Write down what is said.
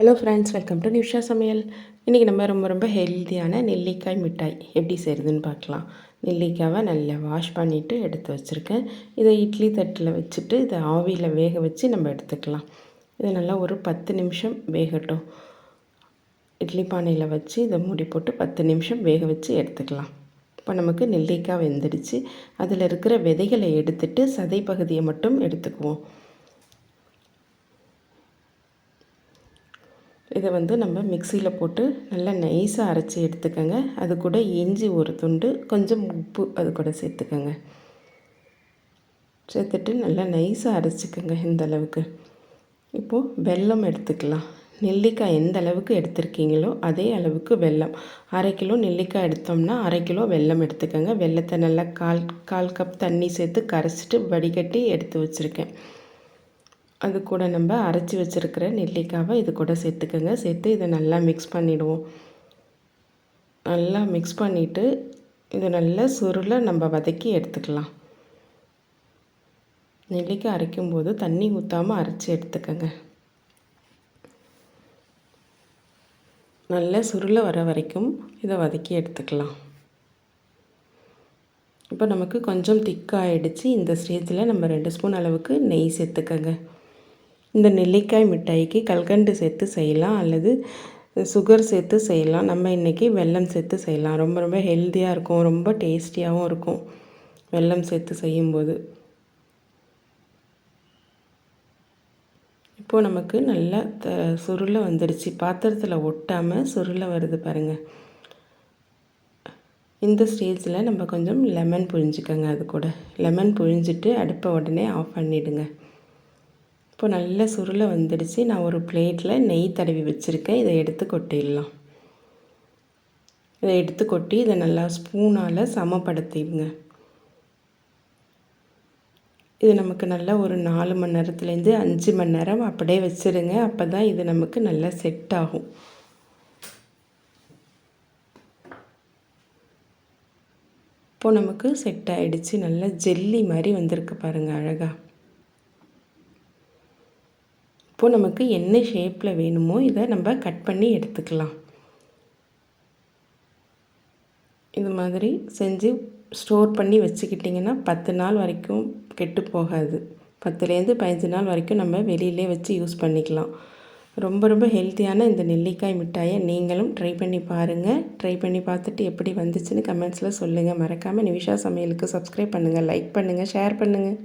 Hello friends welcome to Nisha சமையல் இன்றைக்கி நம்ம ரொம்ப ரொம்ப ஹெல்த்தியான நெல்லிக்காய் மிட்டாய் எப்படி செய்கிறதுன்னு பார்க்கலாம். நெல்லிக்காவை நல்லா வாஷ் பண்ணிவிட்டு எடுத்து வச்சுருக்கேன். இதை இட்லி தட்டில் வச்சுட்டு இதை ஆவியில் வேக வச்சு நம்ம எடுத்துக்கலாம். இதை நல்லா ஒரு பத்து நிமிஷம் வேகட்டும். இட்லி பானையில் வச்சு இதை மூடி போட்டு பத்து நிமிஷம் வேக வச்சு எடுத்துக்கலாம். இப்போ நமக்கு நெல்லிக்காய் வெந்துடுச்சு. அதில் இருக்கிற விதைகளை எடுத்துட்டு சதை பகுதியை மட்டும் எடுத்துக்குவோம். இதை வந்து நம்ம மிக்சியில் போட்டு நல்லா நைஸாக அரைச்சி எடுத்துக்கோங்க. அது கூட இஞ்சி ஒரு துண்டு கொஞ்சம் உப்பு அது கூட சேர்த்துக்கோங்க. சேர்த்துட்டு நல்லா நைஸாக அரைச்சிக்கோங்க இந்த அளவுக்கு. இப்போது வெல்லம் எடுத்துக்கலாம். நெல்லிக்காய் எந்த அளவுக்கு எடுத்திருக்கீங்களோ அதே அளவுக்கு வெல்லம். அரை கிலோ நெல்லிக்காய் எடுத்தோம்னா அரை கிலோ வெல்லம் எடுத்துக்கோங்க. வெள்ளத்தை நல்லா கால் கால் கப் தண்ணி சேர்த்து கரைச்சிட்டு வடிகட்டி எடுத்து வச்சுருக்கேன். அது கூட நம்ம அரைச்சி வச்சுருக்கிற நெல்லிக்காவை இது கூட சேர்த்துக்கோங்க. சேர்த்து இதை நல்லா மிக்ஸ் பண்ணிவிடுவோம் நல்லா மிக்ஸ் பண்ணிவிட்டு இதை நல்லா சுருளை நம்ம வதக்கி எடுத்துக்கலாம். நெல்லிக்காய் அரைக்கும்போது தண்ணி ஊற்றாமல் அரைச்சி எடுத்துக்கோங்க. நல்லா சுருளை வர வரைக்கும் இதை வதக்கி எடுத்துக்கலாம். இப்போ நமக்கு கொஞ்சம் திக்காகிடுச்சு இந்த ஸ்டேஜில் நம்ம ரெண்டு ஸ்பூன் அளவுக்கு நெய் சேர்த்துக்கோங்க. இந்த நெல்லிக்காய் மிட்டாய்க்கு கல்கண்டு சேர்த்து செய்யலாம் அல்லது சுகர் சேர்த்து செய்யலாம். நம்ம இன்றைக்கி வெல்லம் சேர்த்து செய்யலாம். ரொம்ப ரொம்ப ஹெல்த்தியாக இருக்கும். ரொம்ப டேஸ்டியாகவும் இருக்கும் வெல்லம் சேர்த்து செய்யும்போது. இப்போது நமக்கு நல்லா த சுருளை வந்துடுச்சு. பாத்திரத்தில் ஒட்டாமல் சுருளை வருது பாருங்கள் இந்த ஸ்டேஜில் நம்ம கொஞ்சம் லெமன் புழிஞ்சிக்கோங்க. அது கூட. லெமன் புழிஞ்சிட்டு அடுப்பை உடனே ஆஃப் பண்ணிவிடுங்க இப்போ நல்ல சுருளை வந்துடுச்சு. நான் ஒரு பிளேட்டில் நெய் தடவி வச்சுருக்கேன். இதை எடுத்து கொட்டிடலாம். இதை எடுத்து கொட்டி இதை நல்லா ஸ்பூனால் சமப்படுத்திடுங்க. இது நமக்கு நல்லா ஒரு நாலு மணி நேரத்துலேருந்து அஞ்சு மணி நேரம் அப்படியே வச்சுருங்க. அப்போ தான் இது நமக்கு நல்லா செட் ஆகும். இப்போது நமக்கு செட் ஆகிடுச்சு நல்லா ஜெல்லி மாதிரி வந்திருக்கு பாருங்கள் அழகாக இப்போது நமக்கு என்ன ஷேப்பில் வேணுமோ இதை நம்ம கட் பண்ணி எடுத்துக்கலாம். இது மாதிரி செஞ்சு ஸ்டோர் பண்ணி வச்சுக்கிட்டிங்கன்னா பத்து நாள் வரைக்கும் கெட்டு போகாது. பத்துலேருந்து பதினஞ்சு நாள் வரைக்கும் நம்ம வெளியிலே வச்சு யூஸ் பண்ணிக்கலாம். ரொம்ப ரொம்ப ஹெல்த்தியான இந்த நெல்லிக்காய் மிட்டாயை நீங்களும் ட்ரை பண்ணி பாருங்கள் ட்ரை பண்ணி பார்த்துட்டு எப்படி வந்துச்சுன்னு கமெண்ட்ஸில் சொல்லுங்கள் மறக்காமல் நிமிஷா சமையலுக்கு சப்ஸ்கிரைப் பண்ணுங்கள் லைக் பண்ணுங்கள் ஷேர் பண்ணுங்கள்